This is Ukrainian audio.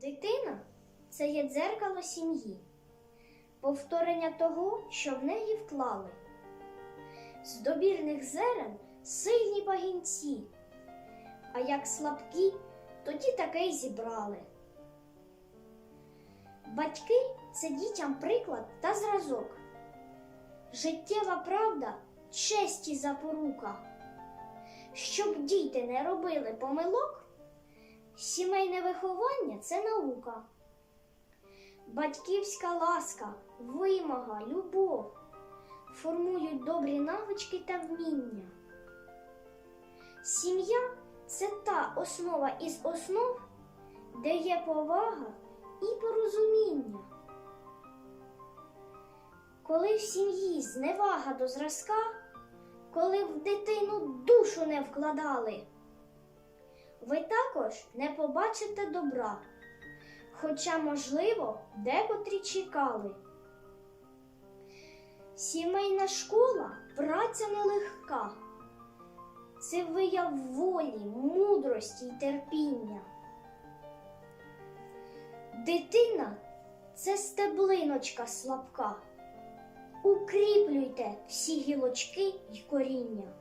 Дитина це є дзеркало сім'ї, повторення того, що в неї вклали. З добірних зерен сильні пагінці, а як слабкі, тоді таке й зібрали. Батьки це дітям приклад та зразок. Життєва правда честі запорука. Щоб діти не робили помилок, сімейне виховання це наука. Батьківська ласка, вимога, любов формують добрі навички та вміння. Сім'я це та основа із основ, де є повага і порозуміння. Коли в сім'ї зневага до зразка, коли в дитину душу не вкладали, ви також не побачите добра, хоча, можливо, декотрі чекали. Сімейна школа праця нелегка, це вияв волі, мудрості й терпіння. Дитина це стеблиночка слабка. Укріплюйте всі гілочки й коріння.